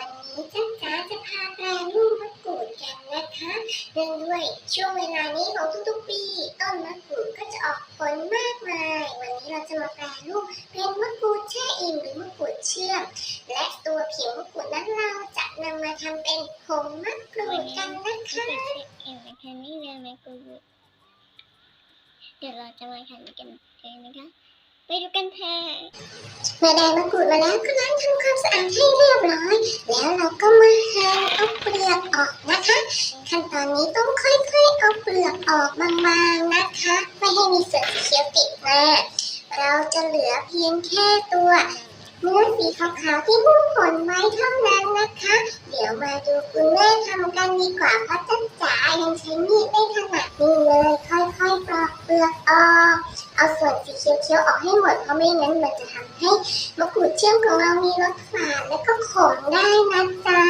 วันนี้จ้าจ๋าจะพาแปลรูปมะกรูดกันนะคะเนื่องด้วยช่วงเวลานี้ของทุกๆปี ต้นมะกรูดก็จะออกผลมากมาย วันนี้เราจะมาแปลรูปเป็นมะกรูดแช่อิ่มหรือมะกรูดเชื่อมและตัวผิวมะกรูดนั้นเราจะนำมาทำเป็นผงมะกรูดกันนะคะเอ็มนะคะนี่เลยมโครเวฟเดี๋ยวเราจะมาทำกันเลยนะคะ ไปดูกันเถอะเมื่อได้มะกรูดมาแล้วก็ล้างทำความสะอาดให้เรียบร้อย แล้วเราก็มาหั่นเอาเปลือกออกนะคะ ขั้นตอนนี้ต้องค่อยๆเอาเปลือกออกบางๆนะคะ ไม่ให้มีส่วนเขียวติดมาเราจะเหลือเพียงแค่ตัวเนื้อสีขาวๆที่หุ้มขนไว้เท่านั้นนะคะ เดี๋ยวมาดูคุณแม่ทำกันดีกว่าเพราะจ้าจ๋ายังใช้มีดไม่ถนัดนี่เลย ค่อยๆปลอกเปลือกออก เอาส่วนสีเขียวๆออกให้หมดเพราะไม่งั้นมันจะทำให้มะกรูดเชื่อมของเรามีรสฝาดและก็ขมได้นะจ๊ะ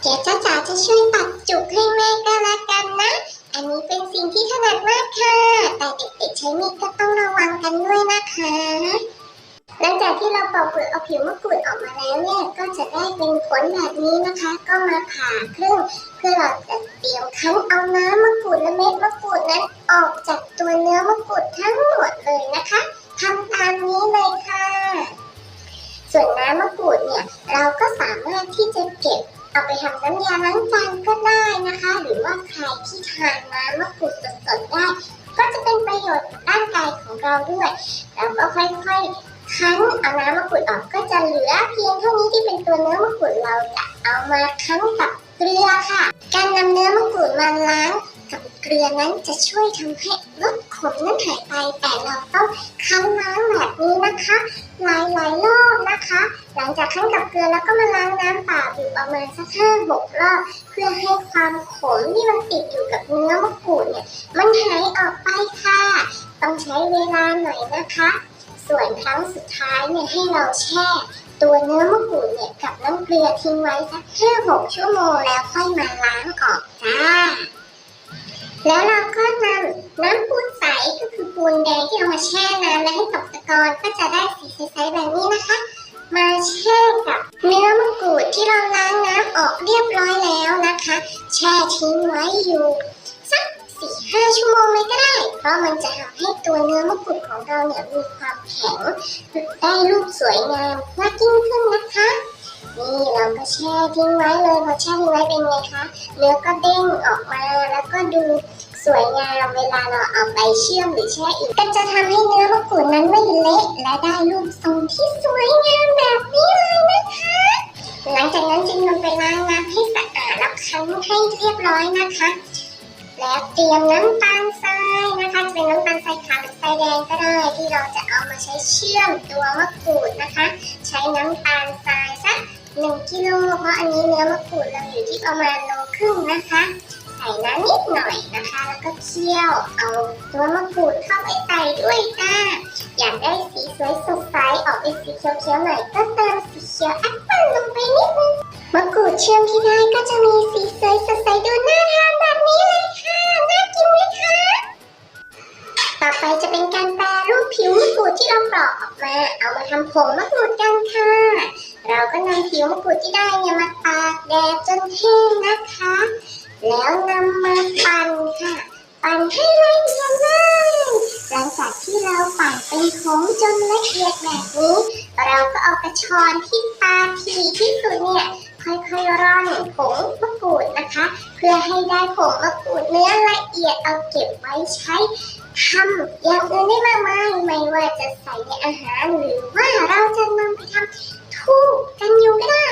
เดี๋ยวจ้าจ๋าจะช่วยตัดจุกให้แม่ก็แล้วกันนะ อันนี้เป็นสิ่งที่ถนัดมากค่ะ แต่เด็กๆใช้มีดก็ต้องระวังกันด้วยนะคะ หลังจากที่เราปอกเปลือกเอาผิวมะกรูดออกมาแล้วเนี่ยก็จะได้เป็นผลแบบนี้นะคะ ก็มาผ่าครึ่งเพื่อเราจะเตรียมคั้นเอาน้ำมะกรูดและเม็ดมะกรูดนั้นออกจากตัวเนื้อมะกรูดทั้งหมดเลยนะคะทำตามนี้เลยค่ะ ส่วนน้ำมะกรูดเนี่ยเราก็สามารถที่จะเก็บเอาไปทำน้ำยาล้างจานก็ได้นะคะ หรือว่าใครที่ทานน้ำมะกรูดสดๆได้ ก็จะเป็นประโยชน์กับร่างกายของเราด้วย เราก็ค่อยๆ คั้นเอาน้ำมะกรูดออกก็จะเหลือเพียงเท่านี้ที่เป็นตัวเนื้อมะกรูดเราจะเอามาคั้นกับเกลือค่ะ การนำเนื้อมะกรูดมาล้างกับเกลือนั้นจะช่วยทำให้ลดขมนั้นหายไป แต่เราต้องคั้นล้างแบบนี้นะคะ หลายๆรอบนะคะ หลังจากคั้นกับเกลือแล้วก็มาล้างน้ำเปล่าอยู่ประมาณสักห้าหกรอบเพื่อให้ความขมที่มันติดอยู่กับเนื้อมะกรูดเนี่ยมันหายออกไปค่ะ ต้องใช้เวลาหน่อยนะคะ ส่วนครั้งสุดท้ายเนี่ยให้เราแช่ ตัวเนื้อมะกรูดเนี่ยกับน้ำเกลือทิ้งไว้สักห้าหกชั่วโมงแล้วค่อยมาล้างออกจ้า แล้วเราก็นำน้ำปูนใสก็คือปูนแดงที่เอามาแช่น้ำและให้ตกตะกอนก็จะได้สีใสๆแบบนี้นะคะ มาแช่กับเนื้อมะกรูดที่เราล้างน้ำออกเรียบร้อยแล้วนะคะ แช่ทิ้งไว้อยู่ 5 ชั่วโมงเลยก็ได้ เพราะมันจะทำให้ตัวเนื้อมะกรูดของเราเนี่ยมีความแข็งได้รูปสวยงามมากยิ่งขึ้นนะคะ นี่เราก็แช่ทิ้งไว้เลยพอแช่ทิ้งไว้เป็นไงคะ เนื้อก็เด้งออกมาแล้วก็ดูสวยงามเวลาเราเอาไปเชื่อมหรือแช่อีกก็จะทำให้เนื้อมะกรูดนั้นไม่เละและได้รูปทรงที่สวยงามแบบนี้เลยนะคะ หลังจากนั้นจึงนำไปล้างน้ำให้สะอาดแล้วคั้นให้เรียบร้อยนะคะ แล้วเตรียมน้ำตาลทรายนะคะจะเป็นน้ำตาลทรายขาวหรือทรายแดงก็ได้ ที่เราจะเอามาใช้เชื่อมตัวมะกรูดนะคะ ใช้น้ำตาลทรายสักหนึ่งกิโลเพราะอันนี้เนื้อมะกรูดเราอยู่ที่ประมาณโลครึ่งนะคะ ใส่น้ำนิดหน่อยนะคะ แล้วก็เคี่ยวเอาตัวมะกรูดเข้าไปใส่ด้วยจ้าอยากได้สีสวยสดใสออกเป็นสีเขียวๆหน่อยก็เติมสีเขียวแอปเปิ้ลลงไปนิดนึงมะกรูดเชื่อมที่ได้ก็จะมีสีสวยสดใสดูน่าทาน ไปจะเป็นการแปรรูปผิวมะกรูดที่เราปลอกออกมา เอามาทำผงมะกรูดกันค่ะ เราก็นำผิวมะกรูดที่ได้เนี่ยมาตากแดดจนแห้งนะคะ แล้วนำมาปั่นค่ะ ปั่นให้ละเอียดเลยหลังจากที่เราปั่นเป็นผงจนละเอียดแบบนี้ เราก็เอากระชอนที่ตาถี่ที่สุดเนี่ย ค่อยๆร่อนผงมะกรูดนะคะ เพื่อให้ได้ผงมะกรูดเนื้อละเอียดเอาเก็บไว้ใช้ทำอย่างอื่นได้มากมายไม่ว่าจะใส่ในอาหารหรือว่าเราจะนำไปทำทูบกันยุงก็ได้